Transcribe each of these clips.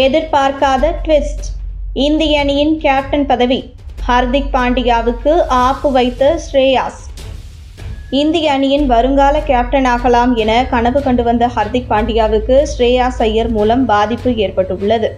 எதிர்பார்க்காத ட்விஸ்ட் இந்திய அணியின் கேப்டன் பதவி ஹர்திக் பாண்டியாவுக்கு ஆப்பு வைத்த ஸ்ரேயாஸ். இந்திய அணியின் வருங்கால கேப்டன் ஆகலாம் என கனவு கண்டு வந்த ஹர்திக் பாண்டியாவுக்கு ஸ்ரேயாஸ் ஐயர் மூலம் பாதிப்பு ஏற்பட்டுள்ளது.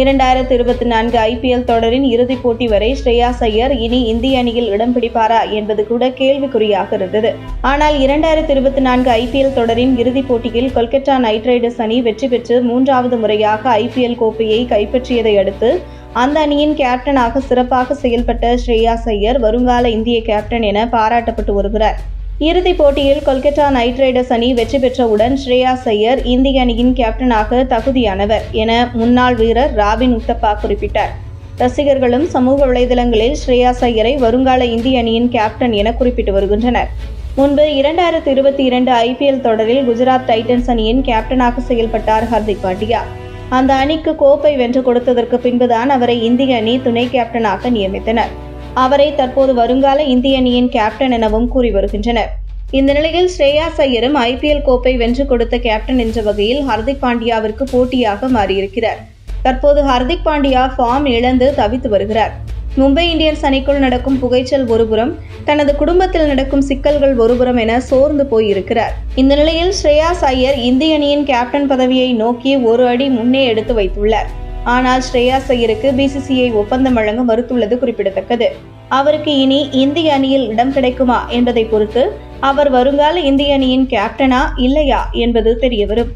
இரண்டாயிரத்தி இருபத்தி நான்கு ஐபிஎல் தொடரின் இறுதிப் போட்டி வரை ஸ்ரேயாஸ் ஐயர் இனி இந்திய அணியில் இடம் பிடிப்பாரா என்பது கூட கேள்விக்குறியாக இருந்தது. ஆனால் இரண்டாயிரத்தி இருபத்தி நான்கு ஐபிஎல் தொடரின் இறுதிப் போட்டியில் கொல்கத்தா நைட் ரைடர்ஸ் அணி வெற்றி பெற்று மூன்றாவது முறையாக ஐபிஎல் கோப்பையை கைப்பற்றியதை அடுத்து அந்த அணியின் கேப்டனாக சிறப்பாக செயல்பட்ட ஸ்ரேயாஸ் ஐயர் வருங்கால இந்திய கேப்டன் என பாராட்டப்பட்டு வருகிறார். இறுதிப் போட்டியில் கொல்கத்தா நைட் ரைடர்ஸ் அணி வெற்றி பெற்றவுடன் ஸ்ரேயாஸ் ஐயர் இந்திய அணியின் கேப்டனாக தகுதியானவர் என முன்னாள் வீரர் ராபின் உத்தப்பா குறிப்பிட்டார். ரசிகர்களும் சமூக வலைதளங்களில் ஸ்ரேயாஸ் ஐயரை வருங்கால இந்திய அணியின் கேப்டன் என குறிப்பிட்டு வருகின்றனர். முன்பு இரண்டாயிரத்து இருபத்தி இரண்டு ஐபிஎல் தொடரில் குஜராத் டைட்டன்ஸ் அணியின் கேப்டனாக செயல்பட்டார் ஹர்திக் பாண்டியா. அந்த அணிக்கு கோப்பை வென்று கொடுத்ததற்கு பின்புதான் அவரை இந்திய அணி துணை கேப்டனாக நியமித்தனர். அவரை தற்போது வருங்கால இந்திய அணியின் கேப்டன் எனவும் கூறி வருகின்றனர். இந்த நிலையில் ஸ்ரேயாஸ் ஐயரும் ஐபிஎல் கோப்பை வென்று கொடுத்த கேப்டன் என்ற வகையில் ஹர்திக் பாண்டியாவிற்கு போட்டியாக மாறியிருக்கிறார். தற்போது ஹர்திக் பாண்டியா ஃபார்ம் இழந்து தவித்து வருகிறார். மும்பை இந்தியன்ஸ் அணிக்குள் நடக்கும் புகைச்சல் ஒருபுறம் தனது குடும்பத்தில் நடக்கும் சிக்கல்கள் ஒருபுறம் என சோர்ந்து போயிருக்கிறார். இந்த நிலையில் ஸ்ரேயாஸ் ஐயர் இந்திய அணியின் கேப்டன் பதவியை நோக்கி ஒரு அடி முன்னே எடுத்து வைத்துள்ளார். ஆனால் ஸ்ரேயாஸ் ஐயருக்கு பிசிசிஐ ஒப்பந்தம் வழங்க மறுத்துள்ளது குறிப்பிடத்தக்கது. அவருக்கு இனி இந்திய அணியில் இடம் கிடைக்குமா என்பதை பொறுத்து அவர் வருங்கால இந்திய அணியின் கேப்டனா இல்லையா என்பது தெரியவரும்.